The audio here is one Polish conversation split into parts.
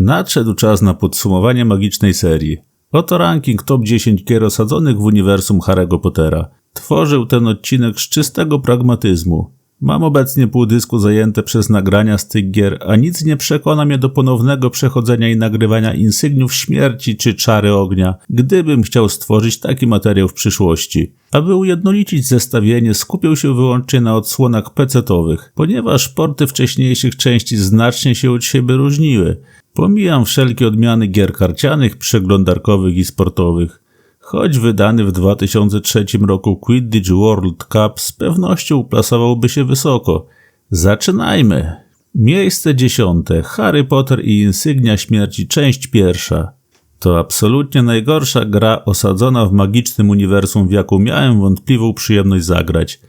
Nadszedł czas na podsumowanie magicznej serii. Oto ranking top 10 gier osadzonych w uniwersum Harry'ego Pottera. Tworzył ten odcinek z czystego pragmatyzmu. Mam obecnie pół dysku zajęte przez nagrania z tych gier, a nic nie przekona mnie do ponownego przechodzenia i nagrywania insygniów śmierci czy czary ognia, gdybym chciał stworzyć taki materiał w przyszłości. Aby ujednolicić zestawienie, skupił się wyłącznie na odsłonach pecetowych, ponieważ porty wcześniejszych części znacznie się od siebie różniły. Pomijam wszelkie odmiany gier karcianych, przeglądarkowych i sportowych. Choć wydany w 2003 roku Quidditch World Cup z pewnością uplasowałby się wysoko. Zaczynajmy! Miejsce dziesiąte. Harry Potter i Insygnia Śmierci, część pierwsza. To absolutnie najgorsza gra osadzona w magicznym uniwersum, w jaką miałem wątpliwą przyjemność zagrać.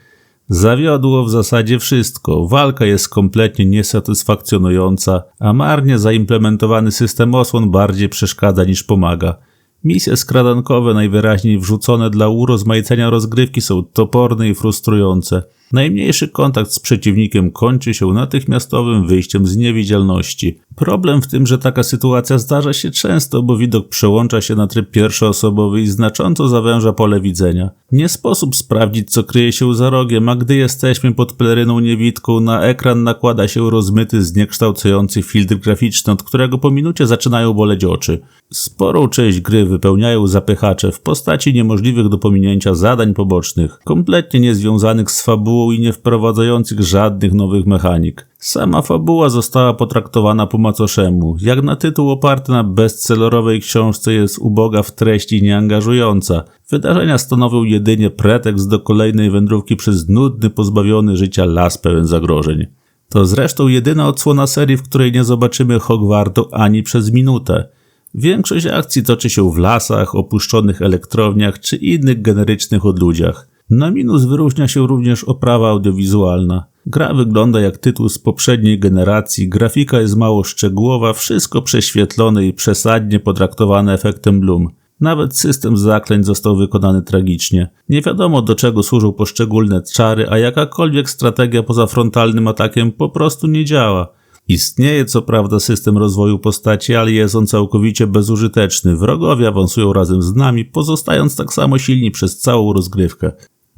Zawiodło w zasadzie wszystko. Walka jest kompletnie niesatysfakcjonująca, a marnie zaimplementowany system osłon bardziej przeszkadza niż pomaga. Misje skradankowe, najwyraźniej wrzucone dla urozmaicenia rozgrywki, są toporne i frustrujące. Najmniejszy kontakt z przeciwnikiem kończy się natychmiastowym wyjściem z niewidzialności. Problem w tym, że taka sytuacja zdarza się często, bo widok przełącza się na tryb pierwszoosobowy i znacząco zawęża pole widzenia. Nie sposób sprawdzić, co kryje się za rogiem, a gdy jesteśmy pod peleryną niewidką, na ekran nakłada się rozmyty, zniekształcający filtr graficzny, od którego po minucie zaczynają boleć oczy. Sporą część gry wypełniają zapychacze w postaci niemożliwych do pominięcia zadań pobocznych, kompletnie niezwiązanych z fabułą i nie wprowadzających żadnych nowych mechanik. Sama fabuła została potraktowana po macoszemu. Jak na tytuł oparty na bestsellerowej książce jest uboga w treści i nieangażująca. Wydarzenia stanowią jedynie pretekst do kolejnej wędrówki przez nudny, pozbawiony życia las pełen zagrożeń. To zresztą jedyna odsłona serii, w której nie zobaczymy Hogwartu ani przez minutę. Większość akcji toczy się w lasach, opuszczonych elektrowniach czy innych generycznych odludziach. Na minus wyróżnia się również oprawa audiowizualna. Gra wygląda jak tytuł z poprzedniej generacji, grafika jest mało szczegółowa, wszystko prześwietlone i przesadnie potraktowane efektem Bloom. Nawet system zaklęć został wykonany tragicznie. Nie wiadomo do czego służą poszczególne czary, a jakakolwiek strategia poza frontalnym atakiem po prostu nie działa. Istnieje co prawda system rozwoju postaci, ale jest on całkowicie bezużyteczny. Wrogowie awansują razem z nami, pozostając tak samo silni przez całą rozgrywkę.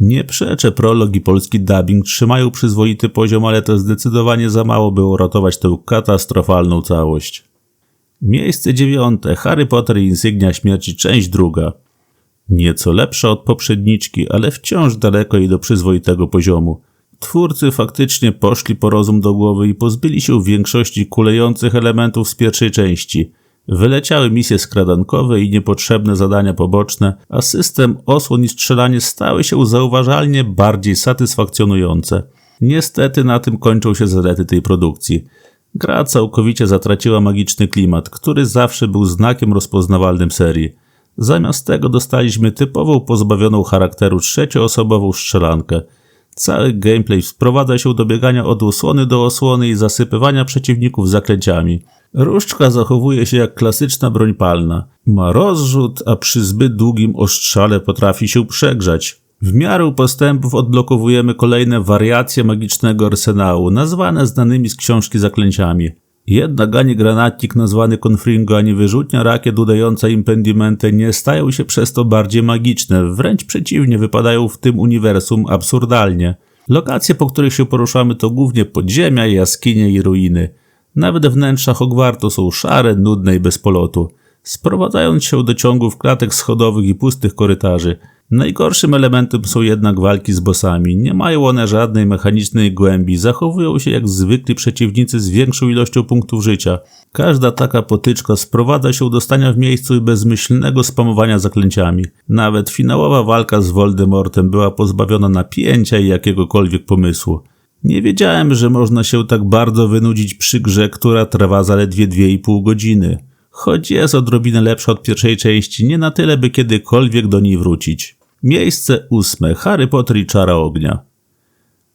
Nie przeczę, prolog i polski dubbing trzymają przyzwoity poziom, ale to zdecydowanie za mało, by uratować tę katastrofalną całość. Miejsce dziewiąte. Harry Potter i Insygnia Śmierci, część druga. Nieco lepsza od poprzedniczki, ale wciąż daleko jej do przyzwoitego poziomu. Twórcy faktycznie poszli po rozum do głowy i pozbyli się większości kulejących elementów z pierwszej części. Wyleciały misje skradankowe i niepotrzebne zadania poboczne, a system osłon i strzelanie stały się zauważalnie bardziej satysfakcjonujące. Niestety na tym kończą się zalety tej produkcji. Gra całkowicie zatraciła magiczny klimat, który zawsze był znakiem rozpoznawalnym serii. Zamiast tego dostaliśmy typową pozbawioną charakteru trzecioosobową strzelankę – Cały gameplay sprowadza się do biegania od osłony do osłony i zasypywania przeciwników zaklęciami. Różdżka zachowuje się jak klasyczna broń palna. Ma rozrzut, a przy zbyt długim ostrzale potrafi się przegrzać. W miarę postępów odblokowujemy kolejne wariacje magicznego arsenału, nazwane znanymi z książki zaklęciami. Jednak ani granatnik nazwany Confringo, ani wyrzutnia rakiet udająca impendimentę nie stają się przez to bardziej magiczne, wręcz przeciwnie, wypadają w tym uniwersum absurdalnie. Lokacje, po których się poruszamy to głównie podziemia, jaskinie i ruiny. Nawet wnętrza Hogwartu są szare, nudne i bez polotu. Sprowadzając się do ciągów klatek schodowych i pustych korytarzy, Najgorszym elementem są jednak walki z bossami. Nie mają one żadnej mechanicznej głębi, zachowują się jak zwykli przeciwnicy z większą ilością punktów życia. Każda taka potyczka sprowadza się do stania w miejscu i bezmyślnego spamowania zaklęciami. Nawet finałowa walka z Voldemortem była pozbawiona napięcia i jakiegokolwiek pomysłu. Nie wiedziałem, że można się tak bardzo wynudzić przy grze, która trwa zaledwie 2,5 godziny. Choć jest odrobinę lepsza od pierwszej części, nie na tyle, by kiedykolwiek do niej wrócić. Miejsce ósme. Harry Potter i Czara Ognia.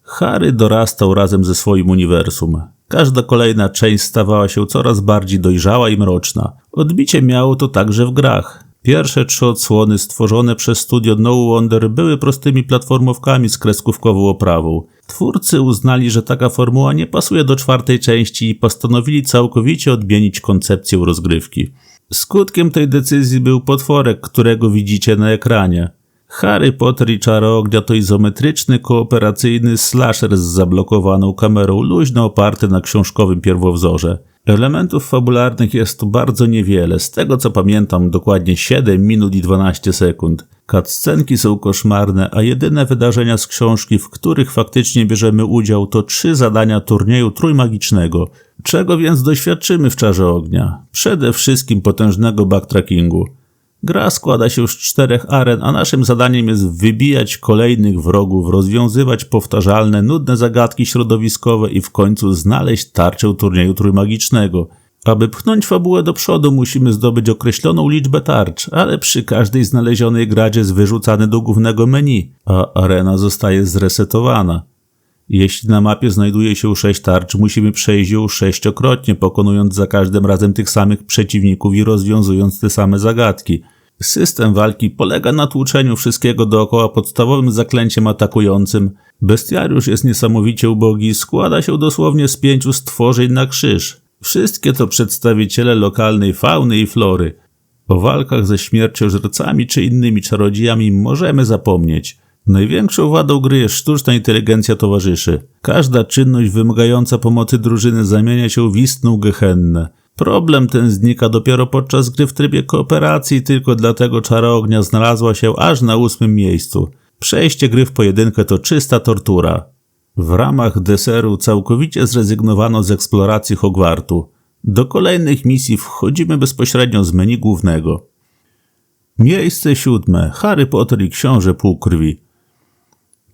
Harry dorastał razem ze swoim uniwersum. Każda kolejna część stawała się coraz bardziej dojrzała i mroczna. Odbicie miało to także w grach. Pierwsze trzy odsłony stworzone przez studio No Wonder były prostymi platformówkami z kreskówkową oprawą. Twórcy uznali, że taka formuła nie pasuje do czwartej części i postanowili całkowicie odmienić koncepcję rozgrywki. Skutkiem tej decyzji był potworek, którego widzicie na ekranie. Harry Potter i Czaro Ognia to izometryczny, kooperacyjny slasher z zablokowaną kamerą, luźno oparty na książkowym pierwowzorze. Elementów fabularnych jest tu bardzo niewiele, z tego co pamiętam dokładnie 7 minut i 12 sekund. Cutscenki są koszmarne, a jedyne wydarzenia z książki, w których faktycznie bierzemy udział, to trzy zadania turnieju trójmagicznego. Czego więc doświadczymy w Czarze Ognia? Przede wszystkim potężnego backtrackingu. Gra składa się z czterech aren, a naszym zadaniem jest wybijać kolejnych wrogów, rozwiązywać powtarzalne, nudne zagadki środowiskowe i w końcu znaleźć tarczę turnieju trójmagicznego. Aby pchnąć fabułę do przodu, musimy zdobyć określoną liczbę tarcz, ale przy każdej znalezionej gradzie jest wyrzucany do głównego menu, a arena zostaje zresetowana. Jeśli na mapie znajduje się sześć tarcz, musimy przejść ją sześciokrotnie, pokonując za każdym razem tych samych przeciwników i rozwiązując te same zagadki. System walki polega na tłuczeniu wszystkiego dookoła podstawowym zaklęciem atakującym. Bestiariusz jest niesamowicie ubogi, składa się dosłownie z pięciu stworzeń na krzyż. Wszystkie to przedstawiciele lokalnej fauny i flory. O walkach ze śmierciożercami czy innymi czarodziejami możemy zapomnieć. Największą wadą gry jest sztuczna inteligencja towarzyszy. Każda czynność wymagająca pomocy drużyny zamienia się w istną gehennę. Problem ten znika dopiero podczas gry w trybie kooperacji, tylko dlatego czara ognia znalazła się aż na ósmym miejscu. Przejście gry w pojedynkę to czysta tortura. W ramach deseru całkowicie zrezygnowano z eksploracji Hogwartu. Do kolejnych misji wchodzimy bezpośrednio z menu głównego. Miejsce siódme. Harry Potter i Książę Półkrwi.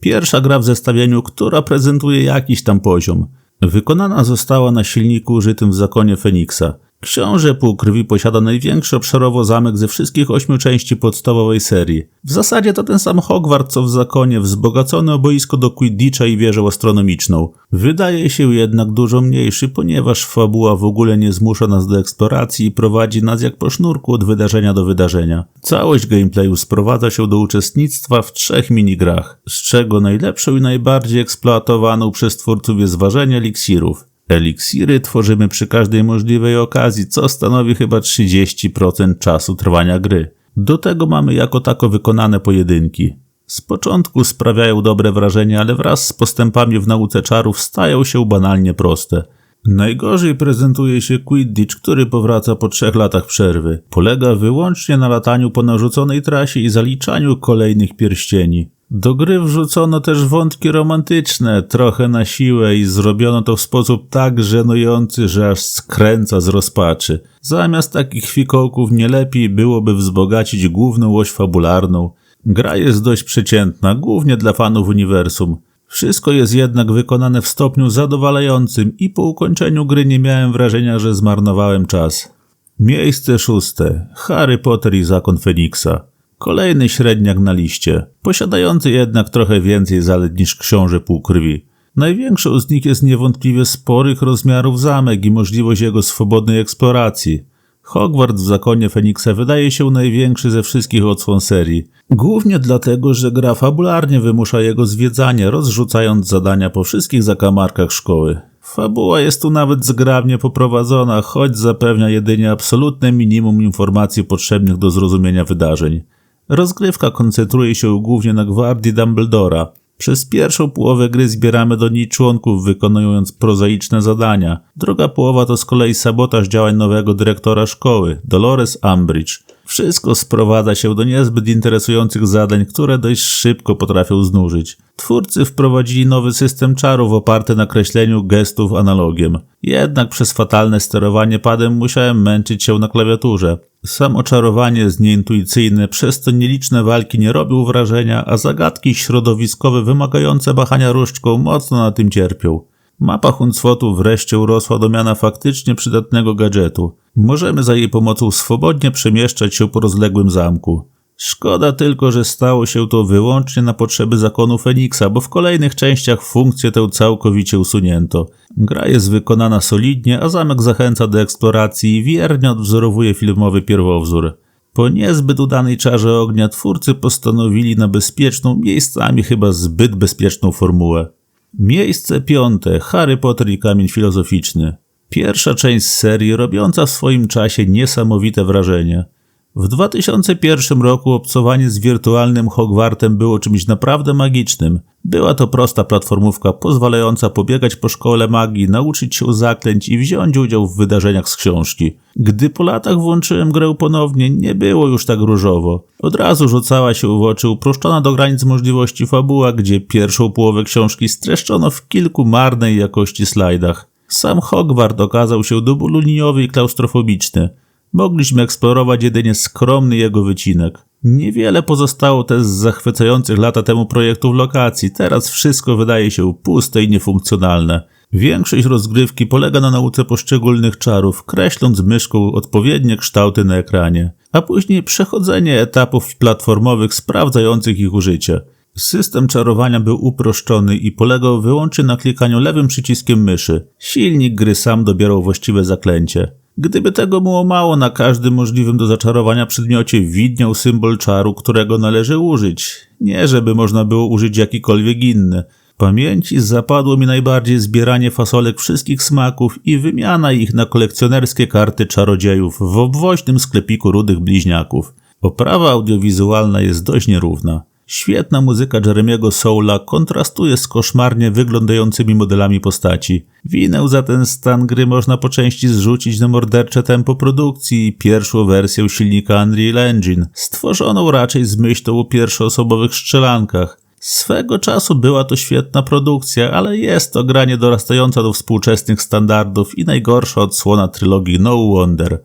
Pierwsza gra w zestawieniu, która prezentuje jakiś tam poziom. Wykonana została na silniku użytym w zakonie Feniksa. Książę Półkrwi posiada największy obszarowo zamek ze wszystkich ośmiu części podstawowej serii. W zasadzie to ten sam Hogwart co w zakonie, wzbogacone boisko do Quidditcha i wieżę astronomiczną. Wydaje się jednak dużo mniejszy, ponieważ fabuła w ogóle nie zmusza nas do eksploracji i prowadzi nas jak po sznurku od wydarzenia do wydarzenia. Całość gameplayu sprowadza się do uczestnictwa w trzech minigrach, z czego najlepszą i najbardziej eksploatowaną przez twórców jest ważenie eliksirów. Eliksiry tworzymy przy każdej możliwej okazji, co stanowi chyba 30% czasu trwania gry. Do tego mamy jako tako wykonane pojedynki. Z początku sprawiają dobre wrażenie, ale wraz z postępami w nauce czarów stają się banalnie proste. Najgorzej prezentuje się Quidditch, który powraca po trzech latach przerwy. Polega wyłącznie na lataniu po narzuconej trasie i zaliczaniu kolejnych pierścieni. Do gry wrzucono też wątki romantyczne, trochę na siłę i zrobiono to w sposób tak żenujący, że aż skręca z rozpaczy. Zamiast takich fikołków nie lepiej byłoby wzbogacić główną oś fabularną. Gra jest dość przeciętna, głównie dla fanów uniwersum. Wszystko jest jednak wykonane w stopniu zadowalającym i po ukończeniu gry nie miałem wrażenia, że zmarnowałem czas. Miejsce szóste. Harry Potter i Zakon Feniksa. Kolejny średniak na liście, posiadający jednak trochę więcej zalet niż książę półkrwi. Największą z nich jest niewątpliwie sporych rozmiarów zamek i możliwość jego swobodnej eksploracji. Hogwart w zakonie Feniksa wydaje się największy ze wszystkich odsłon serii. Głównie dlatego, że gra fabularnie wymusza jego zwiedzanie, rozrzucając zadania po wszystkich zakamarkach szkoły. Fabuła jest tu nawet zgrabnie poprowadzona, choć zapewnia jedynie absolutne minimum informacji potrzebnych do zrozumienia wydarzeń. Rozgrywka koncentruje się głównie na gwardii Dumbledora. Przez pierwszą połowę gry zbieramy do niej członków, wykonując prozaiczne zadania. Druga połowa to z kolei sabotaż działań nowego dyrektora szkoły, Dolores Umbridge. Wszystko sprowadza się do niezbyt interesujących zadań, które dość szybko potrafią znużyć. Twórcy wprowadzili nowy system czarów oparty na kreśleniu gestów analogiem. Jednak przez fatalne sterowanie padem musiałem męczyć się na klawiaturze. Sam oczarowanie jest nieintuicyjne, przez to nieliczne walki nie robią wrażenia, a zagadki środowiskowe wymagające machania różdżką mocno na tym cierpią. Mapa Huncwotu wreszcie urosła do miana faktycznie przydatnego gadżetu. Możemy za jej pomocą swobodnie przemieszczać się po rozległym zamku. Szkoda tylko, że stało się to wyłącznie na potrzeby zakonu Feniksa, bo w kolejnych częściach funkcję tę całkowicie usunięto. Gra jest wykonana solidnie, a zamek zachęca do eksploracji i wiernie odwzorowuje filmowy pierwowzór. Po niezbyt udanej czarze ognia twórcy postanowili na bezpieczną, miejscami chyba zbyt bezpieczną formułę. Miejsce piąte Harry Potter i Kamień Filozoficzny. Pierwsza część serii robiąca w swoim czasie niesamowite wrażenie. W 2001 roku obcowanie z wirtualnym Hogwartem było czymś naprawdę magicznym. Była to prosta platformówka pozwalająca pobiegać po szkole magii, nauczyć się zaklęć i wziąć udział w wydarzeniach z książki. Gdy po latach włączyłem grę ponownie, nie było już tak różowo. Od razu rzucała się w oczy uproszczona do granic możliwości fabuła, gdzie pierwszą połowę książki streszczono w kilku marnej jakości slajdach. Sam Hogwart okazał się do bólu liniowy i klaustrofobiczny. Mogliśmy eksplorować jedynie skromny jego wycinek. Niewiele pozostało też z zachwycających lata temu projektów lokacji. Teraz wszystko wydaje się puste i niefunkcjonalne. Większość rozgrywki polega na nauce poszczególnych czarów, kreśląc myszką odpowiednie kształty na ekranie, a później przechodzenie etapów platformowych sprawdzających ich użycie. System czarowania był uproszczony i polegał wyłącznie na klikaniu lewym przyciskiem myszy. Silnik gry sam dobierał właściwe zaklęcie. Gdyby tego było mało, na każdym możliwym do zaczarowania przedmiocie widniał symbol czaru, którego należy użyć. Nie, żeby można było użyć jakikolwiek inny. Pamięci zapadło mi najbardziej zbieranie fasolek wszystkich smaków i wymiana ich na kolekcjonerskie karty czarodziejów w obwoźnym sklepiku rudych bliźniaków. Oprawa audiowizualna jest dość nierówna. Świetna muzyka Jeremiego Soula kontrastuje z koszmarnie wyglądającymi modelami postaci. Winę za ten stan gry można po części zrzucić na mordercze tempo produkcji i pierwszą wersję silnika Unreal Engine, stworzoną raczej z myślą o pierwszoosobowych strzelankach. Swego czasu była to świetna produkcja, ale jest to gra niedorastająca do współczesnych standardów i najgorsza odsłona trylogii No Wonder.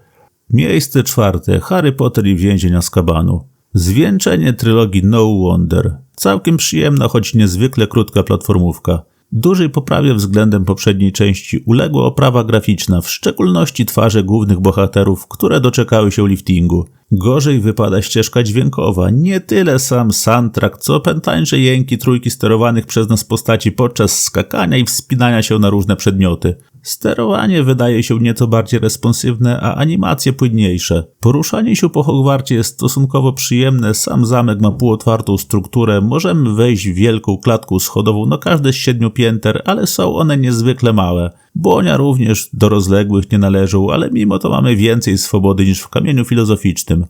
Miejsce czwarte Harry Potter i więzień Azkabanu. Zwieńczenie trylogii No Wonder. Całkiem przyjemna, choć niezwykle krótka platformówka. Dużej poprawie względem poprzedniej części uległa oprawa graficzna, w szczególności twarze głównych bohaterów, które doczekały się liftingu. Gorzej wypada ścieżka dźwiękowa, nie tyle sam soundtrack, co pętańcze jęki trójki sterowanych przez nas postaci podczas skakania i wspinania się na różne przedmioty. Sterowanie wydaje się nieco bardziej responsywne, a animacje płynniejsze. Poruszanie się po Hogwarcie jest stosunkowo przyjemne, sam zamek ma półotwartą strukturę, możemy wejść w wielką klatką schodową na każde z siedmiu pięter, ale są one niezwykle małe. Błonia również do rozległych nie należą, ale mimo to mamy więcej swobody niż w kamieniu filozoficznym.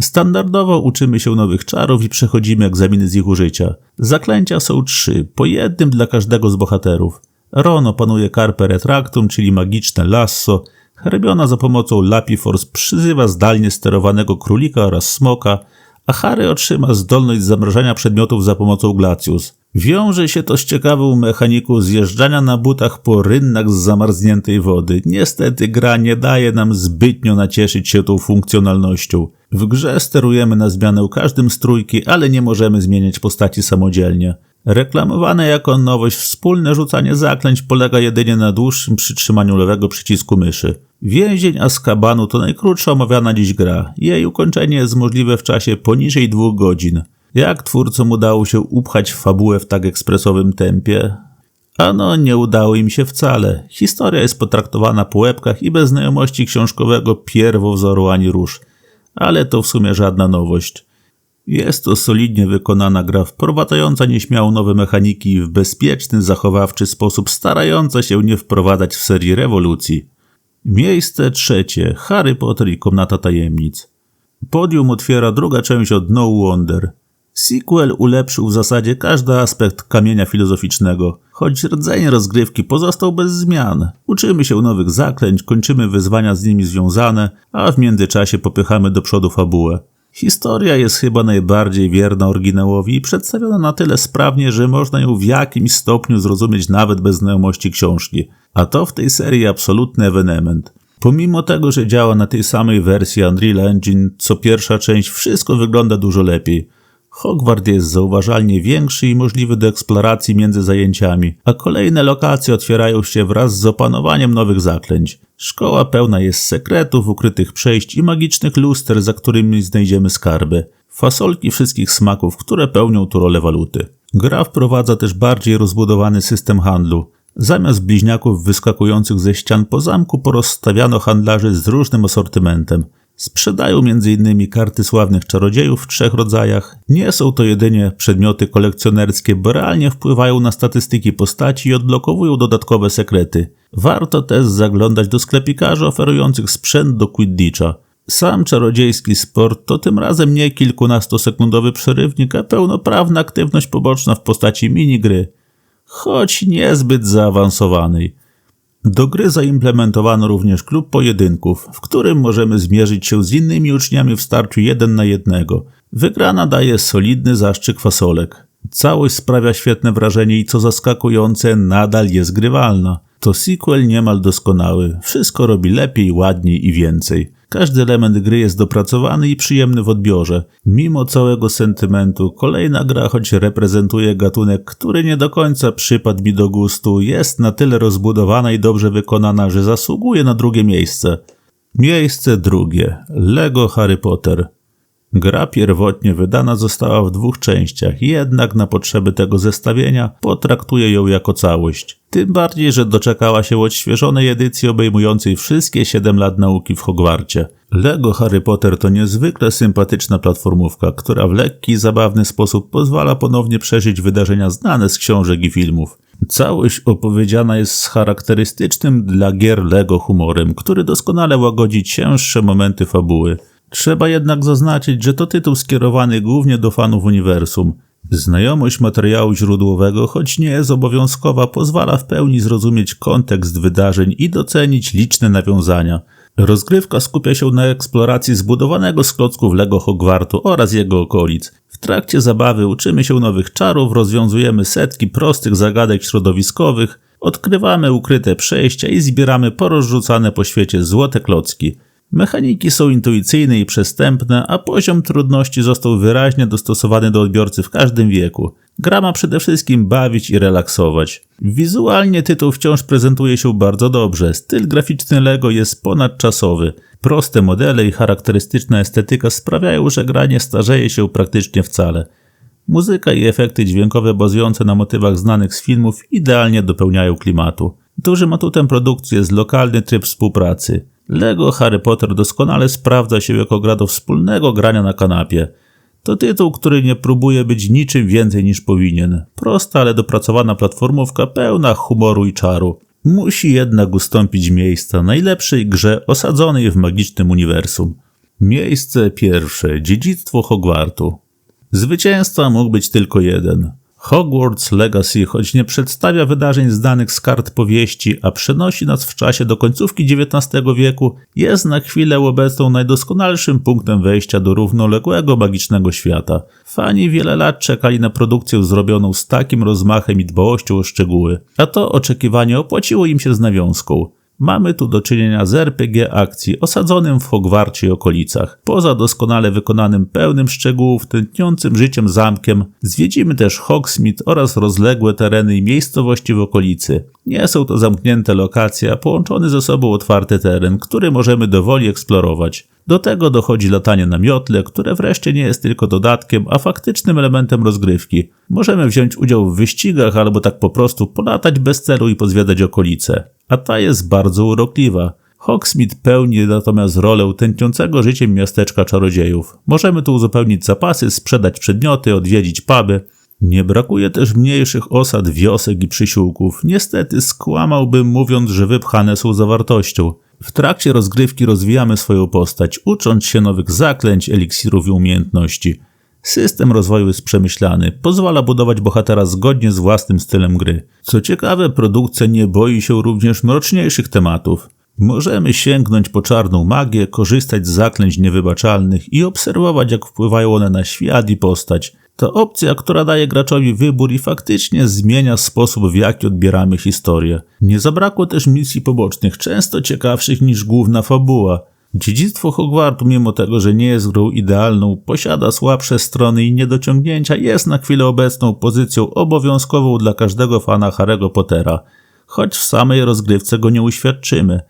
Standardowo uczymy się nowych czarów i przechodzimy egzaminy z ich użycia. Zaklęcia są trzy, po jednym dla każdego z bohaterów. Ron opanuje Carpe Retractum, czyli magiczne lasso. Hermiona za pomocą Lapiforce przyzywa zdalnie sterowanego królika oraz smoka, a Harry otrzyma zdolność zamrażania przedmiotów za pomocą Glacius. Wiąże się to z ciekawą mechaniką zjeżdżania na butach po rynnach z zamarzniętej wody. Niestety gra nie daje nam zbytnio nacieszyć się tą funkcjonalnością. W grze sterujemy na zmianę każdym z trójki, ale nie możemy zmieniać postaci samodzielnie. Reklamowane jako nowość wspólne rzucanie zaklęć polega jedynie na dłuższym przytrzymaniu lewego przycisku myszy. Więzień Azkabanu to najkrótsza omawiana dziś gra. Jej ukończenie jest możliwe w czasie poniżej dwóch godzin. Jak twórcom udało się upchać fabułę w tak ekspresowym tempie? Ano, nie udało im się wcale. Historia jest potraktowana po łebkach i bez znajomości książkowego pierwowzoru ani róż. Ale to w sumie żadna nowość. Jest to solidnie wykonana gra, wprowadzająca nieśmiało nowe mechaniki w bezpieczny, zachowawczy sposób, starająca się nie wprowadzać w serii rewolucji. Miejsce trzecie. Harry Potter i Komnata Tajemnic. Podium otwiera druga część od No Wonder. Sequel ulepszył w zasadzie każdy aspekt kamienia filozoficznego, choć rdzeń rozgrywki pozostał bez zmian. Uczymy się nowych zaklęć, kończymy wyzwania z nimi związane, a w międzyczasie popychamy do przodu fabułę. Historia jest chyba najbardziej wierna oryginałowi i przedstawiona na tyle sprawnie, że można ją w jakimś stopniu zrozumieć nawet bez znajomości książki. A to w tej serii absolutny ewenement. Pomimo tego, że działa na tej samej wersji Unreal Engine co pierwsza część, wszystko wygląda dużo lepiej. Hogwart jest zauważalnie większy i możliwy do eksploracji między zajęciami, a kolejne lokacje otwierają się wraz z opanowaniem nowych zaklęć. Szkoła pełna jest sekretów, ukrytych przejść i magicznych luster, za którymi znajdziemy skarby. Fasolki wszystkich smaków, które pełnią tu rolę waluty. Gra wprowadza też bardziej rozbudowany system handlu. Zamiast bliźniaków wyskakujących ze ścian po zamku porozstawiano handlarzy z różnym asortymentem. Sprzedają m.in. karty sławnych czarodziejów w trzech rodzajach. Nie są to jedynie przedmioty kolekcjonerskie, bo realnie wpływają na statystyki postaci i odblokowują dodatkowe sekrety. Warto też zaglądać do sklepikarzy oferujących sprzęt do Quidditcha. Sam czarodziejski sport to tym razem nie kilkunastosekundowy przerywnik, a pełnoprawna aktywność poboczna w postaci minigry, choć niezbyt zaawansowanej. Do gry zaimplementowano również klub pojedynków, w którym możemy zmierzyć się z innymi uczniami w starciu jeden na jednego. Wygrana daje solidny zaszczyk fasolek. Całość sprawia świetne wrażenie i co zaskakujące, nadal jest grywalna. To sequel niemal doskonały. Wszystko robi lepiej, ładniej i więcej. Każdy element gry jest dopracowany i przyjemny w odbiorze. Mimo całego sentymentu, kolejna gra, choć reprezentuje gatunek, który nie do końca przypadł mi do gustu, jest na tyle rozbudowana i dobrze wykonana, że zasługuje na drugie miejsce. Miejsce drugie. Lego Harry Potter. Gra pierwotnie wydana została w dwóch częściach, jednak na potrzeby tego zestawienia potraktuję ją jako całość. Tym bardziej, że doczekała się odświeżonej edycji obejmującej wszystkie 7 lat nauki w Hogwarcie. Lego Harry Potter to niezwykle sympatyczna platformówka, która w lekki i zabawny sposób pozwala ponownie przeżyć wydarzenia znane z książek i filmów. Całość opowiedziana jest z charakterystycznym dla gier Lego humorem, który doskonale łagodzi cięższe momenty fabuły. Trzeba jednak zaznaczyć, że to tytuł skierowany głównie do fanów uniwersum. Znajomość materiału źródłowego, choć nie jest obowiązkowa, pozwala w pełni zrozumieć kontekst wydarzeń i docenić liczne nawiązania. Rozgrywka skupia się na eksploracji zbudowanego z klocków Lego Hogwartu oraz jego okolic. W trakcie zabawy uczymy się nowych czarów, rozwiązujemy setki prostych zagadek środowiskowych, odkrywamy ukryte przejścia i zbieramy porozrzucane po świecie złote klocki. Mechaniki są intuicyjne i przestępne, a poziom trudności został wyraźnie dostosowany do odbiorcy w każdym wieku. Gra ma przede wszystkim bawić i relaksować. Wizualnie tytuł wciąż prezentuje się bardzo dobrze. Styl graficzny LEGO jest ponadczasowy. Proste modele i charakterystyczna estetyka sprawiają, że gra nie starzeje się praktycznie wcale. Muzyka i efekty dźwiękowe bazujące na motywach znanych z filmów idealnie dopełniają klimatu. Dużym atutem produkcji jest lokalny tryb współpracy. Lego Harry Potter doskonale sprawdza się jako gra do wspólnego grania na kanapie. To tytuł, który nie próbuje być niczym więcej niż powinien. Prosta, ale dopracowana platformówka pełna humoru i czaru. Musi jednak ustąpić miejsca najlepszej grze osadzonej w magicznym uniwersum. Miejsce pierwsze. Dziedzictwo Hogwartu. Zwycięzca mógł być tylko jeden. Hogwarts Legacy, choć nie przedstawia wydarzeń zdanych z kart powieści, a przenosi nas w czasie do końcówki XIX wieku, jest na chwilę obecną najdoskonalszym punktem wejścia do równoległego magicznego świata. Fani wiele lat czekali na produkcję zrobioną z takim rozmachem i dbałością o szczegóły, a to oczekiwanie opłaciło im się z nawiązką. Mamy tu do czynienia z RPG akcji osadzonym w Hogwarcie i okolicach. Poza doskonale wykonanym, pełnym szczegółów, tętniącym życiem zamkiem, zwiedzimy też Hogsmeade oraz rozległe tereny i miejscowości w okolicy. Nie są to zamknięte lokacje, a połączony ze sobą otwarty teren, który możemy dowoli eksplorować. Do tego dochodzi latanie na miotle, które wreszcie nie jest tylko dodatkiem, a faktycznym elementem rozgrywki. Możemy wziąć udział w wyścigach albo tak po prostu polatać bez celu i pozwiedzać okolice. A ta jest bardzo urokliwa. Hogsmeade pełni natomiast rolę tętniącego życiem miasteczka czarodziejów. Możemy tu uzupełnić zapasy, sprzedać przedmioty, odwiedzić puby. Nie brakuje też mniejszych osad, wiosek i przysiłków. Niestety skłamałbym mówiąc, że wypchane są zawartością. W trakcie rozgrywki rozwijamy swoją postać, ucząc się nowych zaklęć, eliksirów i umiejętności. System rozwoju jest przemyślany, pozwala budować bohatera zgodnie z własnym stylem gry. Co ciekawe, produkcja nie boi się również mroczniejszych tematów. Możemy sięgnąć po czarną magię, korzystać z zaklęć niewybaczalnych i obserwować, jak wpływają one na świat i postać. To opcja, która daje graczowi wybór i faktycznie zmienia sposób, w jaki odbieramy historię. Nie zabrakło też misji pobocznych, często ciekawszych niż główna fabuła. Dziedzictwo Hogwartu, mimo tego, że nie jest grą idealną, posiada słabsze strony i niedociągnięcia, jest na chwilę obecną pozycją obowiązkową dla każdego fana Harry'ego Pottera, choć w samej rozgrywce go nie uświadczymy.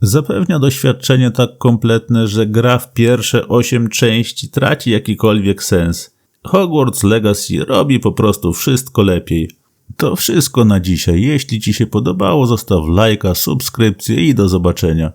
Zapewnia doświadczenie tak kompletne, że gra w pierwsze 8 części traci jakikolwiek sens. Hogwarts Legacy robi po prostu wszystko lepiej. To wszystko na dzisiaj. Jeśli Ci się podobało, zostaw lajka, subskrypcję i do zobaczenia.